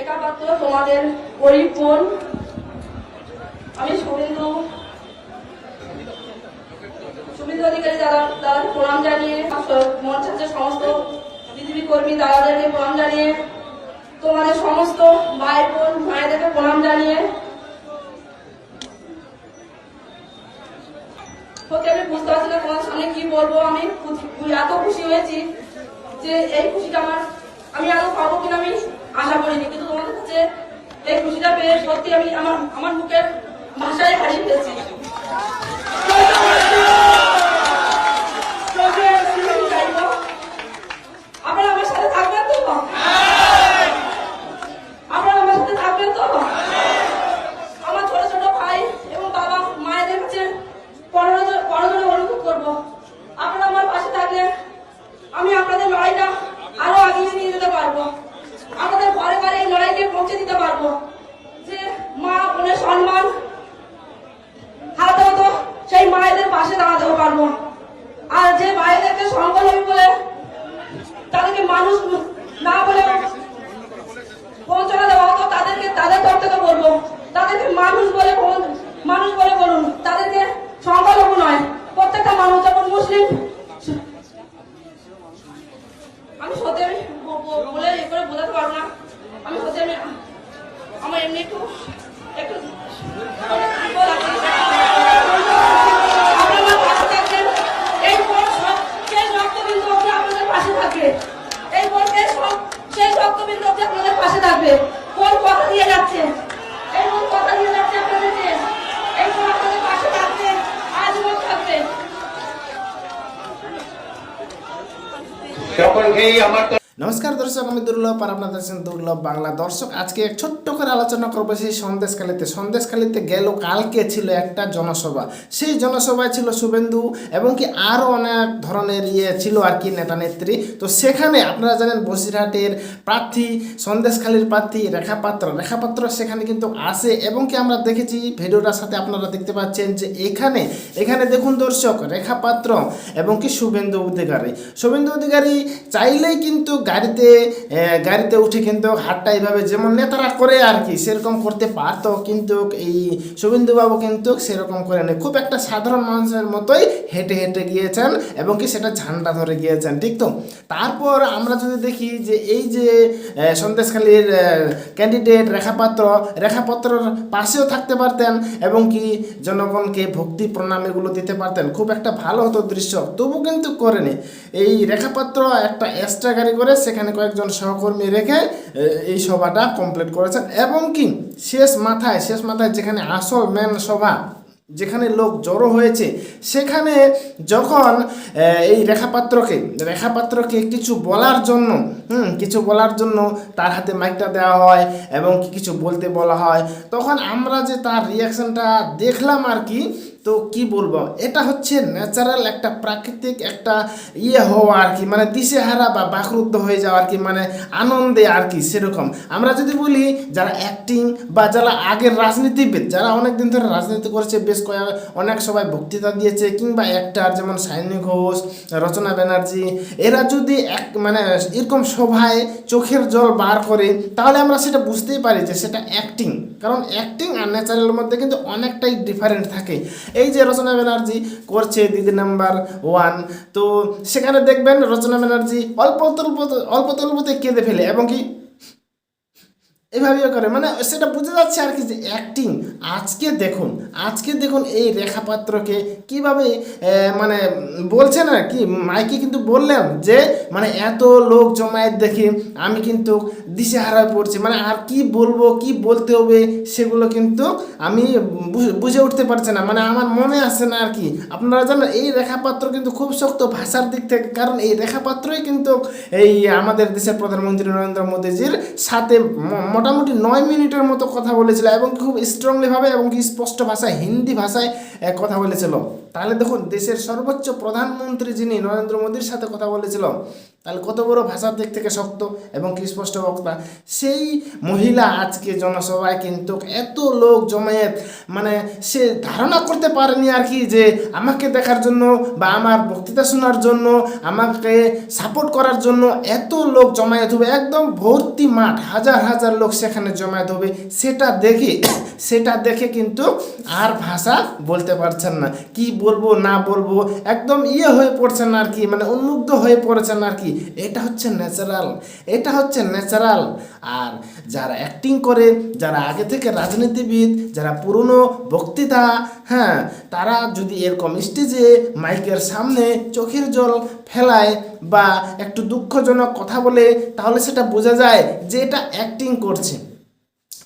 রেখা তোমাদের গরিব বোন প্রণাম জানিয়ে মঞ্চের সমস্ত বিজেপি কর্মী দাদাদেরকে প্রণাম জানিয়ে, তোমাদের সমস্ত ভাই বোন, ভাইদেরকে প্রণাম জানিয়ে সত্যি বুঝতে পারছি না তোমার সামনে কি বলব। আমি এত খুশি হয়েছি যে এই খুশিটা আমার আমি আরও পাবো কিনা আমি আশা করিনি, কিন্তু তোমাদের কাছে এই খুশিটা পেয়ে সত্যি আমি আমার আমার মুখের ভাষায় হারিয়ে ফেলেছি আপনারা আমার সাথে থাকবেন তো আপনারা আমার সাথে থাকবেন তো আমার ছোট ছোট ভাই এবং বাবা মায়েদের কাছে পরজোরে পরজোরে অনুরোধ করব আপনারা আমার পাশে থাকলে আমি আপনাদের লড়াইটা আরও আগিয়ে নিয়ে যেতে পারব আপনাদের ঘরে ঘরে এই লড়াইকে পৌঁছে দিতে পারব যে মা বোনের সম্মান হারাতে হতো সেই মায়েদের পাশে দাঁড়াতেও পারব আর যে মায়েদেরকে সংকলন বলে তাদেরকে মানুষ না বলে পৌঁছানো দেওয়া হতো তাদেরকে তাদের তরফ থেকে বলব তাদেরকে মানুষ বলে মানুষ বলে বলুন, তাদেরকে সংখ্যালঘু নয়, প্রত্যেকটা মানুষ যেমন মুসলিম, আমি সত্যি আমি বলে এ করে বোঝাতে পারব না। আমি সত্যি আমি আমার এমনি একটু একটু বিপদ আছে। আপনারা আমার পাশে থাকবেন। এই বোন সব- শেষ রক্তবিন্দু অবধি আপনাদের পাশে থাকবে। এই বোন শেষ রক- শেষ রক্তবিন্দু অবধি আপনাদের পাশে থাকবে। বোন কথা দিয়ে যাচ্ছে। এই বোন কথা দিয়ে যাচ্ছে আপনাদেরকে। এই বোন আপনাদের পাশে থাকবে, আজীবন থাকবে। সকলকেই আমার নমস্কার দর্শক, আমি দুর্লভ আর আপনাদের দেখছেন দুর্লভ বাংলা দর্শক। আজকে এক ছোট্ট করে আলোচনা করব সেই সন্দেশখালিতে। সন্দেশখালিতে গেল, কালকে ছিল একটা জনসভা। সেই জনসভায় ছিল শুভেন্দু এবং কি আরও অনেক ধরনের ইয়ে ছিল আর কি নেতা নেত্রী। তো সেখানে আপনারা জানেন বসিরহাটের প্রার্থী, সন্দেশখালির প্রার্থী রেখাপাত্র রেখাপাত্র সেখানে কিন্তু আসে এবং কি আমরা দেখেছি ভিডিওটার সাথে আপনারা দেখতে পাচ্ছেন যে এখানে এখানে দেখুন দর্শক রেখাপাত্র এবং কি শুভেন্দু অধিকারী। শুভেন্দু অধিকারী চাইলেই কিন্তু গাড়িতে গাড়িতে উঠে কিন্তু হাটটা এইভাবে যেমন নেতারা করে আর কি, সেরকম করতে পারতো কিন্তু এই শুভেন্দুবাবু কিন্তু সেরকম করে নেই। খুব একটা সাধারণ মানুষের মতোই হেঁটে হেঁটে গিয়েছেন এবং কি সেটা ঝান্ডা ধরে গিয়েছেন, ঠিক তো? তারপর আমরা যদি দেখি যে এই যে সন্দেশখালীর ক্যান্ডিডেট রেখাপাত্র, রেখাপত্রর পাশেও থাকতে পারতেন এবং কি জনগণকে ভক্তি প্রণাম এগুলো দিতে পারতেন, খুব একটা ভালো হতো দৃশ্য, তবু কিন্তু করেনি। এই রেখাপাত্র একটা এক্সট্রা গাড়ি করে সেখানে কয়েকজন সহকর্মী রেখে এই সভাটা কমপ্লিট করেছেন। এবং কি, শেষ মাথায় শেষ মাথায় যেখানে আসল মেন সভা, যেখানে লোক জড়ো হয়েছে, সেখানে যখন এই রেখাপাত্রকে রেখাপাত্রকে কিছু বলার জন্য, হুম, কিছু বলার জন্য তার হাতে মাইকটা দেওয়া হয় এবং কিছু বলতে বলা হয়, তখন আমরা যে তার রিয়াকশনটা দেখলাম আর কি তো কি বলব? এটা হচ্ছে ন্যাচারাল একটা প্রাকৃতিক একটা ইয়ে হওয়া আর কি মানে দিশেহারা বা বাকরুদ্ধ হয়ে যাওয়া আর কি মানে আনন্দে আর কি সেরকম। আমরা যদি বলি যারা অ্যাক্টিং বা যারা আগের রাজনীতিবিদ, যারা অনেক দিন ধরে রাজনীতি করেছে, বেশ কয়েক, অনেক সবাই বক্তৃতা দিয়েছে, কিংবা অ্যাক্টার যেমন সাইনি ঘোষ, রচনা ব্যানার্জি, এরা যদি এক মানে এরকম সভায় চোখের জল বার করে, তাহলে আমরা সেটা বুঝতেই পারি যে সেটা অ্যাক্টিং কারণ অ্যাক্টিং আর ন্যাচারালের মধ্যে কিন্তু অনেকটাই ডিফারেন্ট থাকে। এই যে রচনা ব্যানার্জি করছে দিদি নাম্বার ওয়ান, তো সেখানে দেখবেন রচনা ব্যানার্জি অল্প তল্প অল্প তল্পতে কেঁদে ফেলে এবং কি এভাবেও করে। মানে সেটা বুঝে যাচ্ছে আর কি যে অ্যাক্টিং আজকে দেখুন আজকে দেখুন এই রেখাপাত্রকে কীভাবে আহ, মানে বলছে না কি মাইকে কিন্তু বললাম যে মানে এত লোক জমায়েত দেখে আমি কিন্তু দিশেহারা পড়ছি। মানে আর কি বলব কি বলতে হবে সেগুলো কিন্তু আমি বুঝে উঠতে পারছি না। মানে আমার মনে আসছে না আর কি। আপনারা জানেন এই রেখাপাত্র কিন্তু খুব শক্ত ভাষার দিক থেকে কারণ এই রেখাপাত্রই কিন্তু এই আমাদের দেশের প্রধানমন্ত্রী নরেন্দ্র মোদীজির সাথে মোটামুটি নয় মিনিটের মতো কথা বলেছিল এবং খুব স্ট্রংলিভাবে এবং স্পষ্ট ভাষায়, হিন্দি ভাষায় কথা বলেছিল। তাহলে দেখুন, দেশের সর্বোচ্চ প্রধানমন্ত্রী যিনি নরেন্দ্র মোদীর সাথে কথা বলেছিল তাহলে কত বড় ভাষার দিক থেকে শক্ত এবং কি স্পষ্ট বক্তা। সেই মহিলা আজকে জনসভায় কিন্তু এত লোক জমায়েত মানে সে ধারণা করতে পারেনি আর কি যে আমাকে দেখার জন্য বা আমার বক্তৃতা শোনার জন্য, আমাকে সাপোর্ট করার জন্য এত লোক জমায়েত হবে, একদম ভর্তি মাঠ, হাজার হাজার লোক সেখানে জমায়েত হবে, সেটা দেখে সেটা দেখে কিন্তু আর ভাষা বলতে পারছেন না। কি বলব, না বলব, একদম ইয়ে হয়ে পড়ছেন আর কি মানে উন্মুগ্ধ হয়ে পড়েছেন আর কি। এটা হচ্ছে ন্যাচারাল এটা হচ্ছে ন্যাচারাল আর যারা অ্যাক্টিং করে, যারা আগে থেকে রাজনীতিবিদ, যারা পুরনো বক্তৃতা হ্যাঁ তারা যদি এরকম স্টেজে মাইকের সামনে চোখের জল ফেলায় বা একটু দুঃখজনক কথা বলে, তাহলে সেটা বোঝা যায় যে এটা অ্যাক্টিং করছে।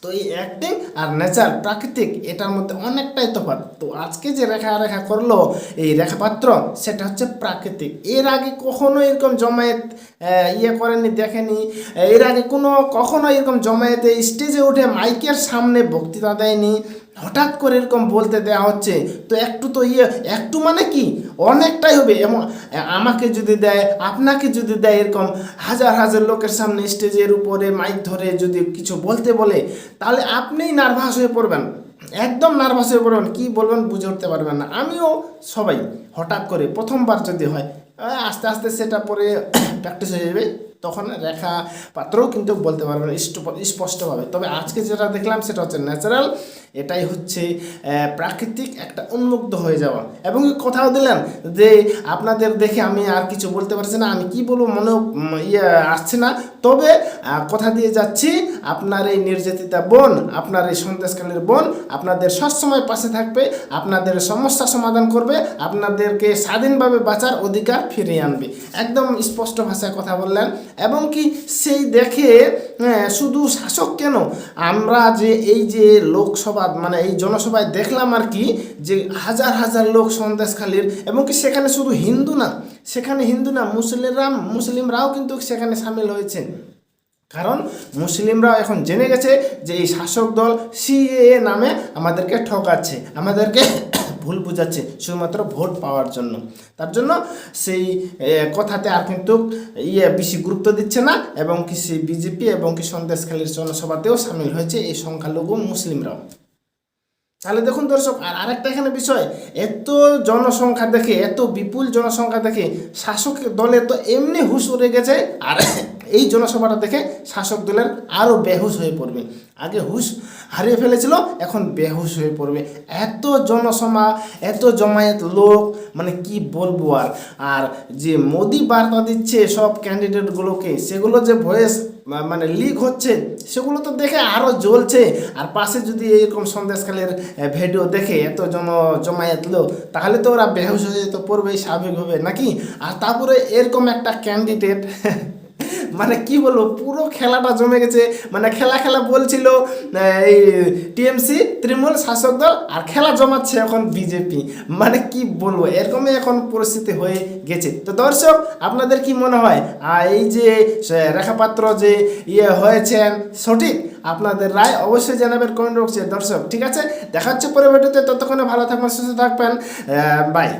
তো এই অ্যাক্টিং আর নেচার প্রাকৃতিক, এটার মধ্যে অনেকটাই তফাৎ। তো আজকে যে রেখা রেখা করল এই রেখাপাত্র, সেটা হচ্ছে প্রাকৃতিক। এর আগে কখনো এরকম জমায়েত ইয়ে করেনি দেখেনি এর আগে কোনো, কখনো এরকম জমায়েতে স্টেজে উঠে মাইকের সামনে বক্তৃতা দেয়নি? হঠাৎ করে এরকম বলতে দেওয়া হচ্ছে, তো একটু তো ইয়ে একটু মানে কি? অনেকটাই হবে। এবং আমাকে যদি দেয়, আপনাকে যদি দেয় এরকম হাজার হাজার লোকের সামনে স্টেজের উপরে মাইক ধরে যদি কিছু বলতে বলে, তাহলে আপনিই নার্ভাস হয়ে পড়বেন। একদম নার্ভাস হয়ে পড়বেন। কী বলবেন বুঝে উঠতে পারবেন না। আমিও সবাই হঠাৎ করে প্রথমবার যদি হয় আস্তে আস্তে সেটা পরে প্র্যাকটিস হয়ে যাবে। তখন রেখা পাত্রও কিন্তু বলতে পারবেন স্পষ্টভাবে। তবে আজকে যেটা দেখলাম, সেটা হচ্ছে ন্যাচারাল এটাই হচ্ছে প্রাকৃতিক একটা উন্মুক্ত হয়ে যাওয়া। এবং কথাও দিলাম যে, আপনাদের দেখে আমি আর কিছু বলতে পারছি না, আমি কি বলব মনে ইয়ে আসছে না। তবে কথা দিয়ে যাচ্ছি, আপনার এই নির্যাতিতা বোন, আপনার এই সন্দেশকালের বোন, আপনাদের সবসময় পাশে থাকবে, আপনাদের সমস্যা সমাধান করবে, আপনাদেরকে স্বাধীনভাবে বাঁচার অধিকার ফিরিয়ে আনবে। একদম স্পষ্ট ভাষায় কথা বললেন। এবং কি সেই দেখে শুধু শাসক কেন? আমরা যে এই যে লোকসভা মানে এই জনসভায় দেখলাম আর কি, যে হাজার হাজার লোক সন্দেশখালীর এবং কি সেখানে শুধু হিন্দু না, সেখানে হিন্দু না, মুসলিমরা, মুসলিমরাও কিন্তু সেখানে সামিল হয়েছে কারণ মুসলিমরাও এখন জেনে গেছে যে এই শাসক দল সিএএ নামে আমাদেরকে ঠকাচ্ছে, আমাদেরকে ভুল বুঝাচ্ছে, শুধুমাত্র ভোট পাওয়ার জন্য। তার জন্য সেই কথাতে আর কিন্তু ইয়ে বেশি গুরুত্ব দিচ্ছে না এবং কি সেই বিজেপি এবং কি সন্দেশখালীর জনসভাতেও সামিল হয়েছে এই সংখ্যালঘু মুসলিমরাও। তাহলে দেখুন দর্শক, আর আরেকটা এখানে বিষয়, এত জনসংখ্যা দেখে, এত বিপুল জনসংখ্যা দেখে শাসক দলে তো এমনি হুশ উড়ে গেছে, আর এই জনসভাটা দেখে শাসক দলের আরও বেহুশ হয়ে পড়বে। আগে হুশ হারিয়ে ফেলেছিল, এখন বেহুশ হয়ে পড়বে। এত জনসমা এত জমায়েত লোক মানে কি বলব আর? আর যে মোদি বার্তা দিচ্ছে সব ক্যান্ডিডেটগুলোকে সেগুলো যে ভয়েস মানে লিক হচ্ছে, সেগুলো তো দেখে আরও জ্বলছে। আর পাশে যদি এইরকম সন্দেশকালের ভিডিও দেখে এত জন, জমায়েত লোক, তাহলে তো ওরা বেহুশ হয়ে যেত পড়বেই স্বাভাবিকভাবে, নাকি? আর তারপরে এরকম একটা ক্যান্ডিডেট মানে কি বলব, পুরো খেলাটা জমে গেছে। মানে খেলা খেলা বলছিল এই টিএমসি, তৃণমূল, শাসক দল, আর খেলা জমাচ্ছে এখন বিজেপি। মানে কি বলব, এরকমই এখন পরিস্থিতি হয়ে গেছে। তো দর্শক, আপনাদের কি মনে হয় এই যে রেখাপাত্র যে ইয়ে হয়েছেন, সঠিক? আপনাদের রায় অবশ্যই জানাবেন কমেন্ট বক্সে। দর্শক, ঠিক আছে? দেখা হচ্ছে পরে ভিডিওতে ততক্ষণে ভালো থাকবেন, সুস্থ থাকবেন বাই